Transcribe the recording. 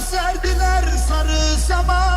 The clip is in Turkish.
serdiler sarı samanı